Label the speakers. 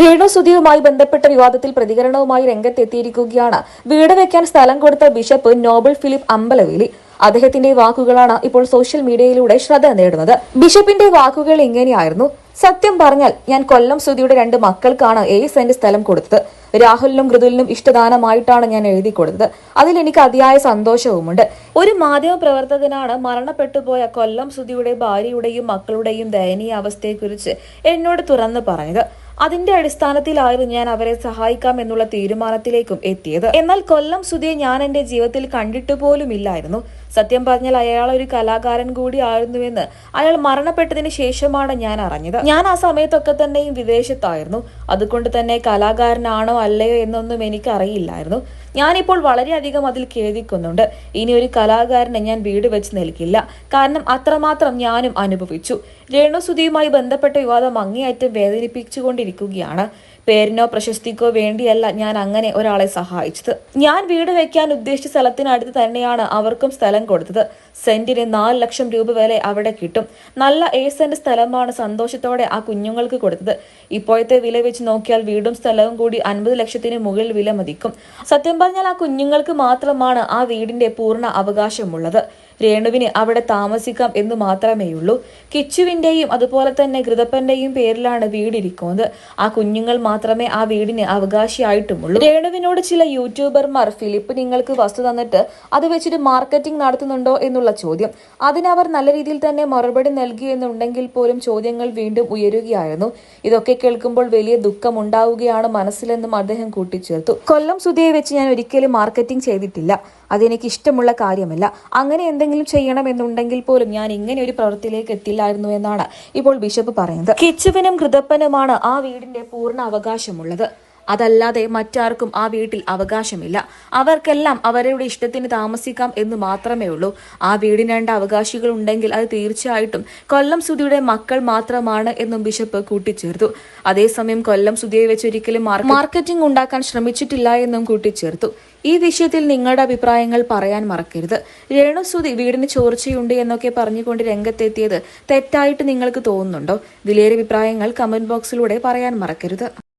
Speaker 1: രേണു സുധിയുമായി ബന്ധപ്പെട്ട വിവാദത്തിൽ പ്രതികരണവുമായി രംഗത്തെത്തിയിരിക്കുകയാണ്. വീട് വെക്കാൻ സ്ഥലം കൊടുത്ത ബിഷപ്പ് നോബൽ ഫിലിപ്പ് അമ്പലവേലി. അദ്ദേഹത്തിന്റെ വാക്കുകളാണ് ഇപ്പോൾ സോഷ്യൽ മീഡിയയിലൂടെ ശ്രദ്ധ നേടുന്നത്. ബിഷപ്പിന്റെ വാക്കുകൾ ഇങ്ങനെയായിരുന്നു. സത്യം പറഞ്ഞാൽ ഞാൻ കൊല്ലം സുധിയുടെ രണ്ട് മക്കൾക്കാണ് ഏഴ് സെന്റ് സ്ഥലം കൊടുത്തത്. രാഹുലിനും മൃദുലിനും ഇഷ്ടദാനമായിട്ടാണ് ഞാൻ എഴുതി കൊടുത്തത്. അതിൽ എനിക്ക് അതിയായ സന്തോഷവുമുണ്ട്. ഒരു മാധ്യമ പ്രവർത്തകനാണ് മരണപ്പെട്ടുപോയ കൊല്ലം സുധിയുടെ ഭാര്യയുടെയും മക്കളുടെയും ദയനീയ അവസ്ഥയെക്കുറിച്ച് എന്നോട് തുറന്നു പറഞ്ഞത്. അതിന്റെ അടിസ്ഥാനത്തിലായിരുന്നു ഞാൻ അവരെ സഹായിക്കാം എന്നുള്ള തീരുമാനത്തിലേക്കും എത്തിയത്. എന്നാൽ കൊല്ലം സുധിയെ ഞാൻ എന്റെ ജീവിതത്തിൽ കണ്ടിട്ട് പോലുമില്ലായിരുന്നു സത്യം പറഞ്ഞാൽ അയാൾ ഒരു കലാകാരൻ കൂടി ആയിരുന്നുവെന്ന് അയാൾ മരണപ്പെട്ടതിന് ശേഷമാണ് ഞാൻ അറിഞ്ഞത്. ഞാൻ ആ സമയത്തൊക്കെ തന്നെയും വിദേശത്തായിരുന്നു. അതുകൊണ്ട് തന്നെ കലാകാരനാണോ അല്ലയോ എന്നൊന്നും എനിക്ക് അറിയില്ലായിരുന്നു ഞാനിപ്പോൾ വളരെയധികം അതിൽ ഖേദിക്കുന്നുണ്ട്. ഇനി ഒരു കലാകാരനെ ഞാൻ വീട് വെച്ച് നൽകില്ല കാരണം അത്രമാത്രം ഞാനും അനുഭവിച്ചു. രേണുസുതിയുമായി ബന്ധപ്പെട്ട വിവാദം അങ്ങേയറ്റം വേദനിപ്പിച്ചുകൊണ്ടിരിക്കുകയാണ്. പേരിനോ പ്രശസ്തിക്കോ വേണ്ടിയല്ല ഞാൻ അങ്ങനെ ഒരാളെ സഹായിച്ചത്. ഞാൻ വീട് വെക്കാൻ ഉദ്ദേശിച്ച സ്ഥലത്തിനടുത്ത് തന്നെയാണ് അവർക്കും സ്ഥലം കൊടുത്തത്. സെന്റിന് നാല് ലക്ഷം രൂപ വരെ അവിടെ കിട്ടും. നല്ല ഏ സെന്റ് സ്ഥലമാണ് സന്തോഷത്തോടെ ആ കുഞ്ഞുങ്ങൾക്ക് കൊടുത്തത്. ഇപ്പോഴത്തെ വില വെച്ച് നോക്കിയാൽ വീടും സ്ഥലവും കൂടി അൻപത് ലക്ഷത്തിന് മുകളിൽ വില മതിക്കും. സത്യം പറഞ്ഞാൽ ആ കുഞ്ഞുങ്ങൾക്ക് മാത്രമാണ് ആ വീടിന്റെ പൂർണ അവകാശമുള്ളത്. രേണുവിന് അവിടെ താമസിക്കാം എന്ന് മാത്രമേയുള്ളൂ. കിച്ചുവിന്റെയും അതുപോലെ തന്നെ കൃതപ്പന്റെയും പേരിലാണ് വീടിരിക്കുന്നത്. ആ കുഞ്ഞുങ്ങൾ മാത്രമേ ആ വീടിന് അവകാശിയായിട്ടുമുള്ളൂ. രേണുവിനോട് ചില യൂട്യൂബർമാർ ഫിലിപ്പ് നിങ്ങൾക്ക് വസ്തു തന്നിട്ട് അത് വെച്ചിട്ട് മാർക്കറ്റിംഗ് നടത്തുന്നുണ്ടോ? എന്നുള്ള ചോദ്യം. അതിനവർ നല്ല രീതിയിൽ തന്നെ മറുപടി നൽകി എന്നുണ്ടെങ്കിൽ പോലും ചോദ്യങ്ങൾ വീണ്ടും ഉയരുകയായിരുന്നു. ഇതൊക്കെ കേൾക്കുമ്പോൾ വലിയ ദുഃഖം ഉണ്ടാവുകയാണ് മനസ്സിലെന്നും അദ്ദേഹം കൂട്ടിച്ചേർത്തു. കൊല്ലം സുധിയെ വെച്ച് ഞാൻ ഒരിക്കലും മാർക്കറ്റിംഗ് ചെയ്തിട്ടില്ല. അതെനിക്ക് ഇഷ്ടമുള്ള കാര്യമല്ല. അങ്ങനെ എന്തെങ്കിലും ചെയ്യണമെന്നുണ്ടെങ്കിൽ പോലും ഞാൻ ഇങ്ങനെ ഒരു പ്രവൃത്തിയിലേക്ക് എത്തില്ലായിരുന്നു എന്നാണ് ഇപ്പോൾ ബിഷപ്പ് പറയുന്നത്. കിച്ചുവിനും കൃതപ്പനുമാണ് ആ വീടിന്റെ പൂർണ അവകാശമുള്ളത്. അതല്ലാതെ മറ്റാർക്കും ആ വീട്ടിൽ അവകാശമില്ല. അവർക്കെല്ലാം അവരുടെ ഇഷ്ടത്തിന് താമസിക്കാം എന്ന് മാത്രമേ ഉള്ളൂ. ആ വീടിന് രണ്ട് അവകാശികൾ ഉണ്ടെങ്കിൽ അത് തീർച്ചയായിട്ടും കൊല്ലം സുധിയുടെ മക്കൾ മാത്രമാണ് എന്നും ബിഷപ്പ് കൂട്ടിച്ചേർത്തു. അതേസമയം കൊല്ലം സുധിയെ വെച്ച് ഒരിക്കലും മാർക്കറ്റിംഗ് ഉണ്ടാക്കാൻ ശ്രമിച്ചിട്ടില്ല എന്നും കൂട്ടിച്ചേർത്തു. ഈ വിഷയത്തിൽ നിങ്ങളുടെ അഭിപ്രായങ്ങൾ പറയാൻ മറക്കരുത്. രേണു രേണുസുതി വീടിന് ചോർച്ചയുണ്ട് എന്നൊക്കെ പറഞ്ഞുകൊണ്ട് രംഗത്തെത്തിയത് തെറ്റായിട്ട് നിങ്ങൾക്ക് തോന്നുന്നുണ്ടോ? വിലയേറെ അഭിപ്രായങ്ങൾ കമന്റ് ബോക്സിലൂടെ പറയാൻ മറക്കരുത്.